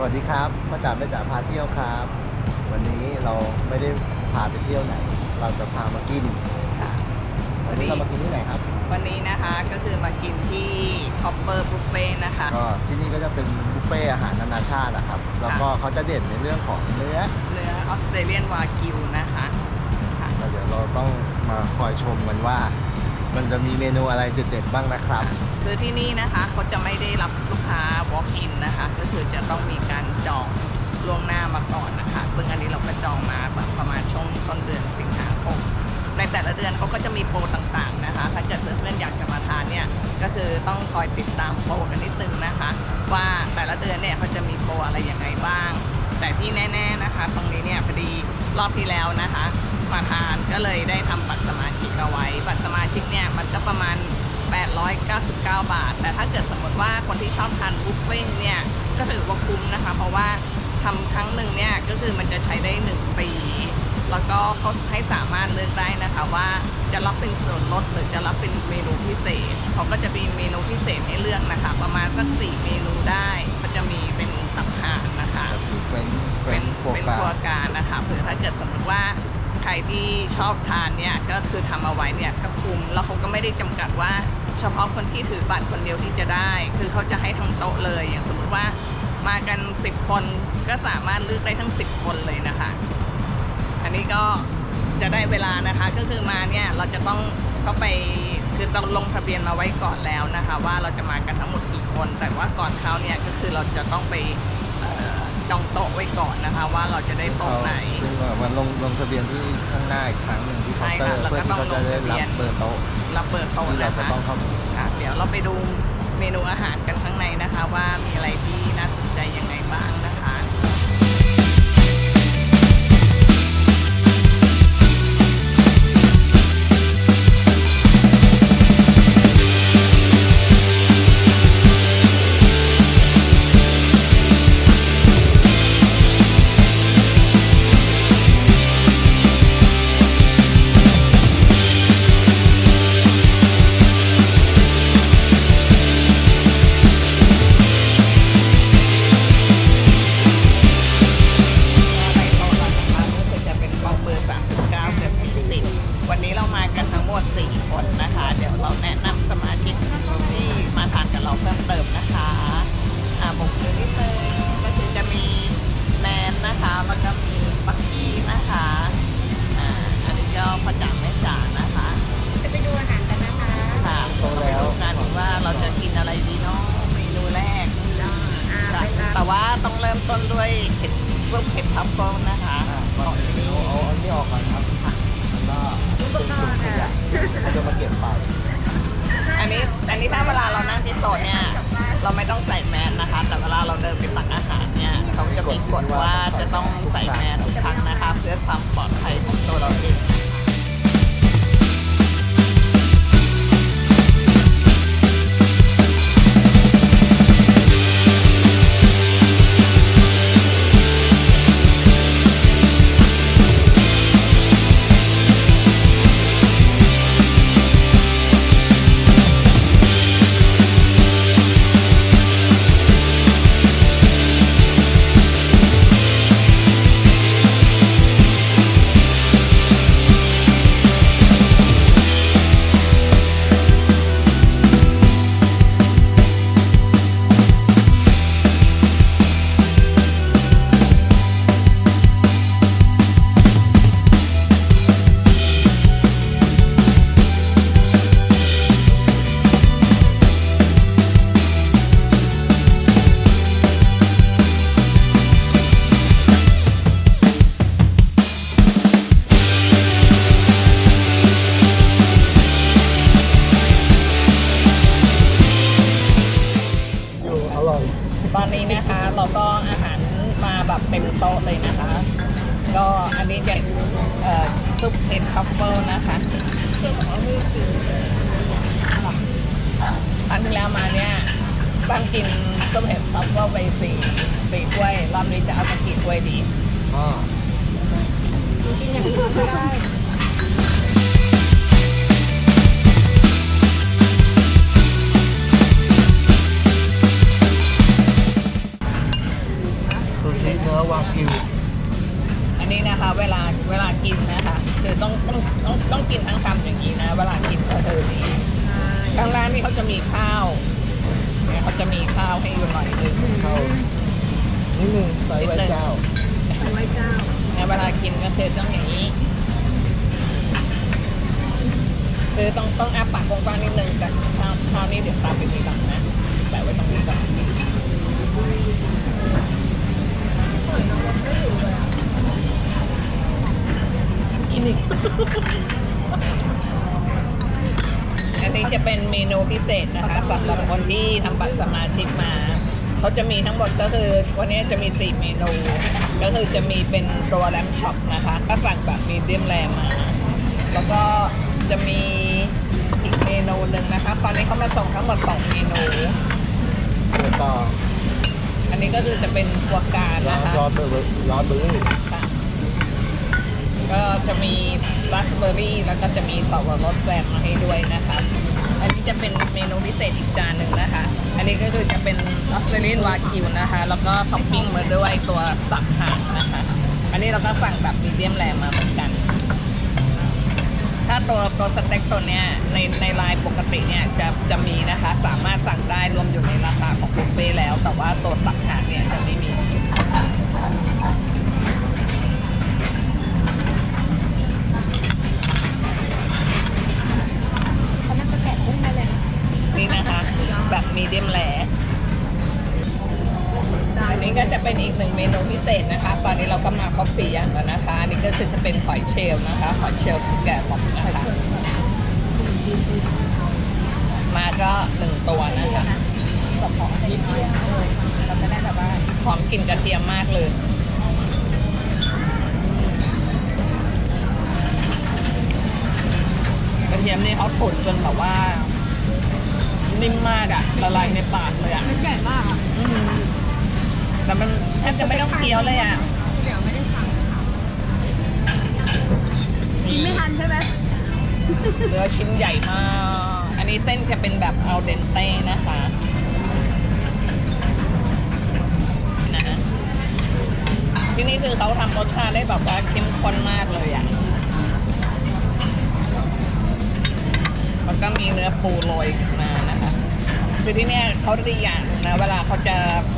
สวัสดีครับมาจากแม่จ๋าพาเที่ยวครับ วันนี้เราไม่ได้พาไปเที่ยวไหน เราจะพามากินค่ะวันนี้เรามากินที่ไหนครับ วันนี้นะคะก็คือมากินที่คอปเปอร์บุฟเฟ่นะคะ ก็ที่นี่ก็จะเป็นบุฟเฟ่อาหารนานาชาตินะครับ แล้วก็เขาจะเด่นในเรื่องของเนื้อ เนื้อออสเตรเลียนวากิวนะคะค่ะแล้วเดี๋ยวเราต้องมาคอยชมกันว่า มันจะมีเมนูอะไรเด็ดๆบ้างนะครับ คือที่นี่นะคะเขาจะไม่ได้รับลูกค้า walk in นะคะ ก็คือจะต้องมีการจองล่วงหน้ามาก่อนนะคะ ซึ่งอันนี้เราก็จองมาแบบประมาณช่วงต้นเดือนสิงหาคมในแต่ละเดือนเขาก็จะมีโปรต่างๆนะคะ ถ้าเกิดเพื่อนๆอยากจะมาทานเนี่ย ก็คือต้องคอยติดตามโปรกันนิดนึงนะคะ ว่าแต่ละเดือนเนี่ยเขาจะมีโปรอะไรยังไงบ้าง แต่ที่แน่ ๆนะคะ ตรงนี้เนี่ยพอดีรอบที่แล้วนะคะ มาทานก็เลยได้ทำบัตรสมาชิก ประมาณ 899 บาท แต่ถ้าเกิดสมมติว่าคนที่ชอบทานบุฟเฟ่ต์เนี่ยก็ถือว่าคุ้มนะคะ เพราะว่าทำครั้งหนึ่งเนี่ยก็คือมันจะใช้ได้ 1 ปี แล้วก็เขาให้สามารถเลือกได้นะคะว่าจะรับเป็นส่วนลดหรือจะรับเป็นเมนูพิเศษเขาก็จะมีเมนูพิเศษให้เลือกนะคะ ประมาณสักสี่เมนูได้ก็จะมีเป็นตับห่านนะคะก็คือเป็นเป็เป็นนโฟเป็นกาครัวกลารนะคะเผื่อถ้าเกิดสมมติว่าใค รที่ชอบทานเนี่ยก็คือทำเอาไว้เนี่ยก็คุมแล้วเขาก็ไม่ได้จำกัดว่า เฉพาะคนที่ถือบัตรคนเดียวที่จะได้ คือเขาจะให้ทั้งโต๊ะเลยอย่างสมมติว่ามากัน10คนก็สามารถเลือกได้ทั้ง 10 คนเลยนะคะ อันนี้ก็จะได้เวลานะคะก็คือมาเนี่ยเราจะต้องเข้าไปคือเราลงทะเบียนมาไว้ก่อนแล้วนะคะ ว่าเราจะมากันทั้งหมดกี่คน แต่ว่าก่อนเข้าเนี่ยก็คือเราจะต้องไป จองโต๊ะไว้ก่อนนะคะ ว่าเราจะได้โต๊ะไหนซึ่งมันลงลงทะเบียนที่ข้างหน้าอีกครั้งหนึ่งที่เคาใช่น์เตอค่ะร์แล้วเพื่อก็ที่ต้องเขาจะได้ลงทะเบีรัยบนเบอร์โต๊ะรับเบอร์โต๊ะที่เรานะจะคะ ต้องเข้าค่ะ เดี๋ยวเราไปดูเมนูอาหารกันข้างในนะคะ ว่ามีอะไรที่น่าสนใจยังไงบ้างนะคะ 4 คนนะคะ เดี๋ยวเราแนะนำสมาชิกที่มาทานกับเราเพิ่มเติมนะคะอ่าผมคือนิดนึงก็คือจะมีแนนนะคะแล้วก็มีปักกี้นะคะอ่าอันนี้ก็พ่อจ๋าแม่จ๋านะคะจะไปดูอาหารกันนะคะค่ะเราไปดูกันว่าเราจะกินอะไรดีเนาะเมนูแรกอ่าจ้ะไปตามแต่ว่าต้องเริ่มต้นด้วยเห็ดพวกเห็ดทัฟเฟิลนะคะอ่าของที่นี่เอาเอาอันนี้ออกก่อนครับ แล้วก็ อุปกรณ์ค่ะ เขาจะมาเก็บไป อันนี้อันนี้ถ้าเวลาเรานั่งที่โต๊ะเนี่ย เราไม่ต้องใส่แมสนะคะ แต่เวลาเราเดินไปตักอาหารเนี่ยเขาจะมีกฎว่าจะต้องใส่แมสทุกครั้งนะคะ เพื่อความปลอดภัยของตัวเราเอง โต๊ะเลยนะคะ ก็อันนี้จะเอ่อซุปเห็ดทัฟเฟิลนะคะครั้งที่แล้วมาเนี่ยบ้านกินซุปเห็ดทัฟเฟิลไปสี่สี่ถ้วย รอบนี้จะเอามากี่ถ้วยดีก็กินอย่างอื่นก็ได้ นึงใส่ไว้เจ้าไว้เจ้าเนี่ยเวลากินก็คือต้องอย่างนี้คือต้องต้องอ้าปากกว้างๆนิดนึงแต่ข้าวข้าวนี่เดี๋ยวตามไปทีหลังนะแต่ไว้ตรงนี้ก่อนกินอีกอันนี้จะเป็นเมนูพิเศษนะคะสำหรับคนที่ทำบัตรสมาชิกมา เขาจะมีทั้งหมดก็คือ วันนี้จะมี 4 เมนู ก็คือจะมีเป็นตัวแรมช็อปนะคะ ก็สั่งแบบมีเดียมแรมมา แล้วก็จะมีอีกเมนูหนึ่งนะคะ ตอนนี้เขามาส่งทั้งหมด 2 เมนูแล้วก็อันนี้ก็คือจะเป็นกัวการร้อนะนคะ ร้อนเบอร์ร้อนเบอร์รี่ค่ะ ก็จะมีราสเบอร์รี่แล้วก็จะมีสับปะรดแซมมาให้ด้วยนะคะอันนี้จะเป็นเมนูพิเศษอีกจานหนึ่งนะคะ อันนี้ก็คือจะเป็นออสเตรเลียนวากิวนะคะ แล้วก็ท็อปปิ้งมาด้วยตัวสับห่างนะคะ อันนี้เราก็สั่งแบบมีเดียมแรมมาเหมือนกัน ถ้าตัวตัวสเต็กตัวเนี้ยในในไลน์ปกติเนี่ยจะจะมีนะคะ สามารถสั่งได้รวมอยู่ในราคาของบุฟเฟ่ต์แล้ว แต่ว่าตัวสับห่างเนี่ยจะไม่มี เป็นอีกหนึ่งเมนูพิเศษนะคะ ตอนนี้เราก็มาคอฟฟี่อย่างแล้วนะคะอันนี้ก็คือจะเป็นหอยเชลล์นะคะหอยเชลล์แกะหมดนะคะมาก็หนึ่งตัวนะคะกับของนิดเดียวเราจะได้แบบว่าหอมกลิ่นกระเทียมมากเลยกระเทียมนี่เขาตุ๋นจนแบบว่า นิ่มมากอะละลายในปากเลยอะมันใหญ่มากอะอืม แต่มันแทบจะไม่ต้องเคี้ยวเลยอะเดี๋ยวไม่ได้ฟังค่ะกินไม่ทันใช่ไหมเนื้อชิ้นใหญ่มาก อันนี้เส้นจะเป็นแบบเอาเดนเต้นะคะนะฮะที่นี่คือเขาทำรสชาติได้แบบว่าเข้มข้นมากเลยอะแล้วก็มีเนื้อปูโรยมานะคะ คือที่เนี่ยเขาดีอย่างหนึ่งนะ เวลาเขาจะสั่ง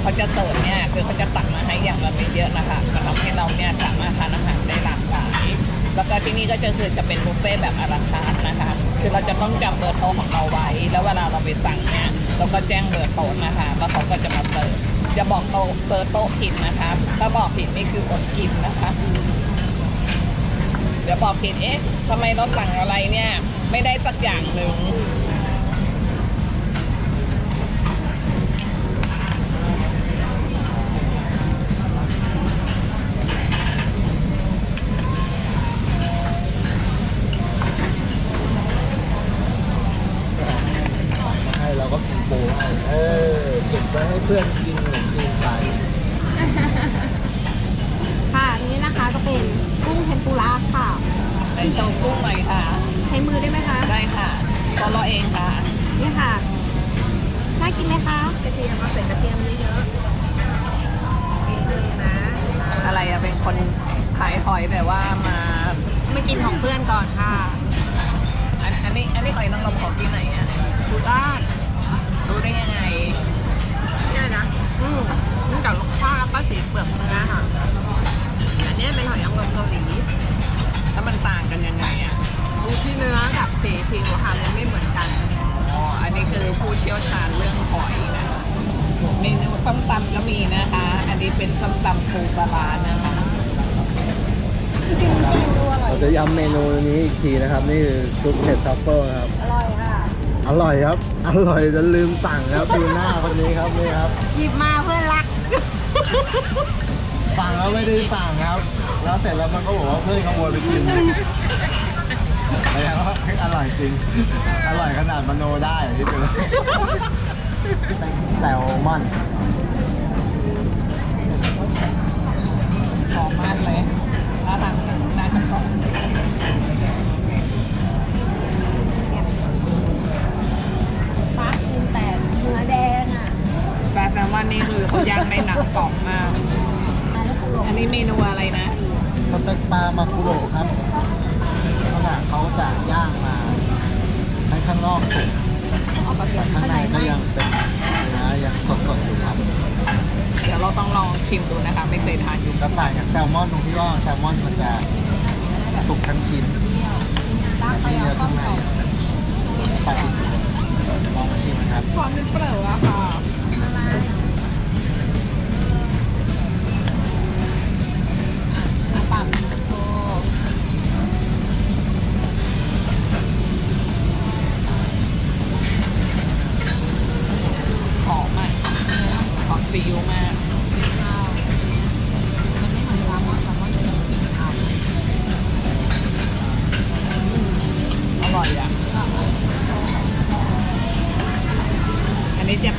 เขาจะเสิร์ฟเนี่ยคือเขาจะตักมาให้อย่างละไม่เยอะนะคะจะทำให้เราเนี่ยสามารถทานอาหารได้หลากหลายแล้วก็ที่นี่ก็จะคือจะเป็นบุฟเฟ่แบบอาราคาร์นะคะ คือเราจะต้องจำเบอร์โต๊ะของเราไว้ แล้วเวลาเราไปสั่งเนี่ยเราก็แจ้งเบอร์โต๊ะนะคะ แล้วเขาก็จะมาเสิร์ฟจะบอกโต๊ะเบอร์โต๊ะผิดนะคะ ถ้าบอกผิดนี่คืออดกินนะคะ เดี๋ยวบอกผิดเอ๊ะทำไมเราสั่งอะไรเนี่ยไม่ได้สักอย่างหนึ่ง คนขายหอยแต่ว่ามาไม่กินของเพื่อนก่อนค่ะ อันอันนี้อันนี้หอยนางรมของที่ไหนอะดูด้านรู้ได้ยังไงนี่นะอืมนอกจากลูกค้าแล้วก็สีเปลือกเนื้อค่ะอันนี้เป็นหอยนางรมเกาหลีแล้วมันต่างกันยังไงอะดูที่เนื้อกับสีผิวค่ะยังไม่เหมือนกันอ๋ออันนี้คือผู้เชี่ยวชาญเรื่องหอยนะคะเมนูส้มตำก็มีนะคะ อันนี้เป็นส้มตำปูปลาร้านะคะ เราจะย้ำเมนูนี้อีกทีนะครับ นี่คือซุปเห็ดทัฟเฟิลนะครับ อร่อยค่ะ อร่อยครับ อร่อยจนลืมสั่งครับดูหน้าคนนี้ครับนี่ครับ หยิบมาเพื่อนรัก สั่งแล้วไม่ได้สั่งครับ แล้วเสร็จแล้วมันก็บอกว่าเพื่อนขโมยไปกินแล้วาอร่อยจริง อร่อยขนาดมโนได้อะที่ดูแซลมอนหอมมากเลย ถ้าทางน่าจะกรอบฟ้ากินแต่เนื้อแดงอะปลาแซลมอนนี่คือเขาย่างในหนังกรอบมากอันนี้เมนูอะไรนะ สเต็กปลามาคุโรครับขณะเขาจะย่างมาให้ข้างนอกสุกแต่ข้างในก็ยังเป็นเนื้อยังสดๆอยู่ครับ เดี๋ยวเราต้องลองชิมดูนะคะ ไม่เคยทานอยู่ก็ต่างจากแซลมอนตรงที่ว่าแซลมอนมันจะสุกทั้งชิ้นแต่ที่เนื้อข้างในปลาดิบลองชิมนะครับช้อนเป็นเปลือกอะค่ะ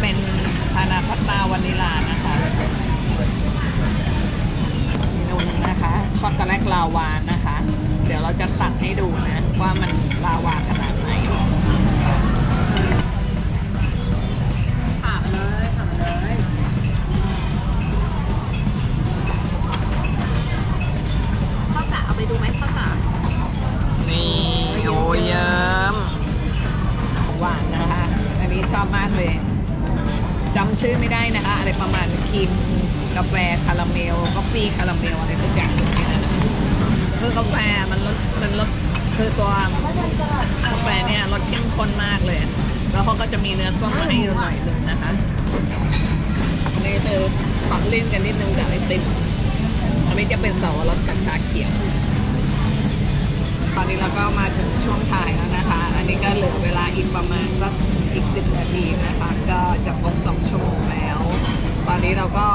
เป็นพานาพัตตาวานิลานะคะเมนูหนึงนะคะช็อกโกแลตลาวานะคะ เดี๋ยวเราจะตัดให้ดูนะ ว่ามันลาวาขนาดไหนผ่าไปเลยผ่าไปเลยข้าวสารเอาไปดูไหมข้าวสารนี่โอ้ยเยิ้มหวานนะคะ อันนี้ชอบมากเลยจำ ชื่อไม่ได้นะคะ อะไรประมาณครีมกาแฟคาราเมลกาแฟคาราเมลอะไรทุกอย่างเนี่ยคือกาแฟมันรสมันรสคือตัวกาแฟเนี่ยรสเข้มข้นมากเลย แล้วเขาก็จะมีเนื้อส้มมาให้หน่อยหนึ่งนะคะนี่คือตัดเล่นกันนิดนึงกับไอติมอันนี้จะเป็นเสาวรสกับชาเขียว อนนี้เราก็มาถึงช่วงถ่ายแล้วนะคะ อันนี้ก็เหลือเวลาอีกประมาณสักอีกสิบนาทีนะคะ ก็จะครบสองชั่วโมงแล้ว ตอนนี้เราก็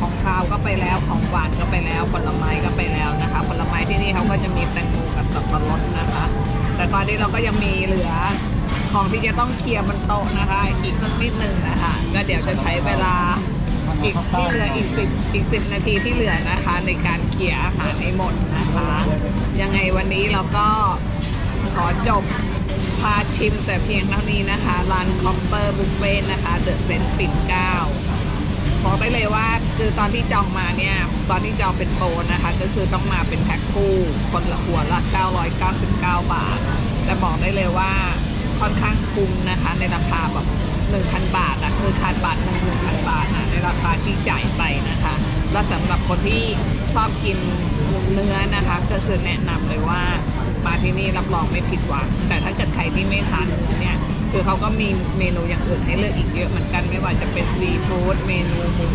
ของคาวก็ไปแล้วของหวานก็ไปแล้วผลไม้ก็ไปแล้วนะคะ ผลไม้ที่นี่เขาก็จะมีแตงโมกับสับปะรดนะคะ แต่ตอนนี้เราก็ยังมีเหลือของที่จะต้องเคลียร์บนโต๊ะนะคะ อีกสักนิดหนึ่งนะคะก็เดี๋ยวจะใช้เวลา อีกที่เหลืออีกสิบอีกสิบนาทีที่เหลือนะคะ ในการเขี่ยอาหารให้หมดนะคะ ยังไงวันนี้เราก็ขอจบพาชิมแต่เพียงเท่านี้นะคะร้านคอมเปอร์บุฟเฟ่นะคะเดอะเซนปิ่นเก้าบอกได้เลยว่าคือตอนที่จองมาเนี่ย ตอนที่จองเป็นโปรนะคะ ก็คือต้องมาเป็นแพ็คคู่คนละหัวละ 999 บาท แต่บอกได้เลยว่าค่อนข้างคุ้มนะคะ ในราคาแบบ1,000 บาทอะคือขาดบ ที่จ่ายไปนะคะ แล้วสำหรับคนที่ชอบกินเนื้อนะคะ ก็คือแนะนำเลยว่ามาที่นี่รับรองไม่ผิดหวัง แต่ถ้าเกิดใครที่ไม่ทานเนื้อเนี่ย คือเขาก็มีเมนูอย่างอื่นให้เลือกอีกเยอะเหมือนกันไม่ว่าจะเป็นซีฟู้ดเมนูหมู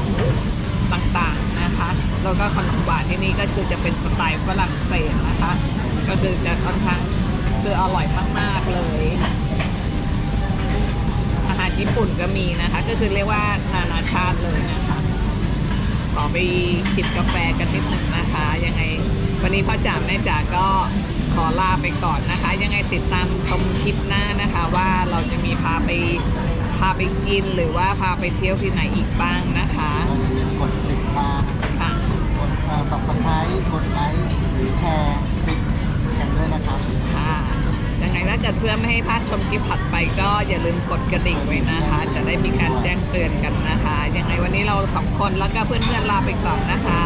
ต่างๆนะคะ แล้วก็ขนมหวานที่นี่ก็คือจะเป็นสไตล์ฝรั่งเศสนะคะ ก็คือจะค่อนข้างคืออร่อยมากๆเลยอาหารญี่ปุ่นก็มีนะคะ ก็คือเรียกว่านานาชาติเลยนะคะ ขอไปจิบกาแฟกันนิดหนึ่งนะคะ ยังไงวันนี้พ่อจ๋าแม่จ๋าก็ขอลาไปก่อนนะคะ ยังไงติดตามชมคลิปหน้านะคะ ว่าเราจะมีพาไปพาไปกินหรือว่าพาไปเที่ยวที่ไหนอีกบ้างนะคะอย่าลืมกดติดตามค่ะ กดสับสไครต์กดไลค์หรือแชร์ กิดเพื่อไม่ให้พลาดชมคลิปถัดไปก็อย่าลืมกดกระดิ่งไว้นะคะ จะได้มีการแจ้งเตือนกันนะคะ ยังไงวันนี้เราสองคนแล้วก็เพื่อนๆลาไปก่อนนะคะ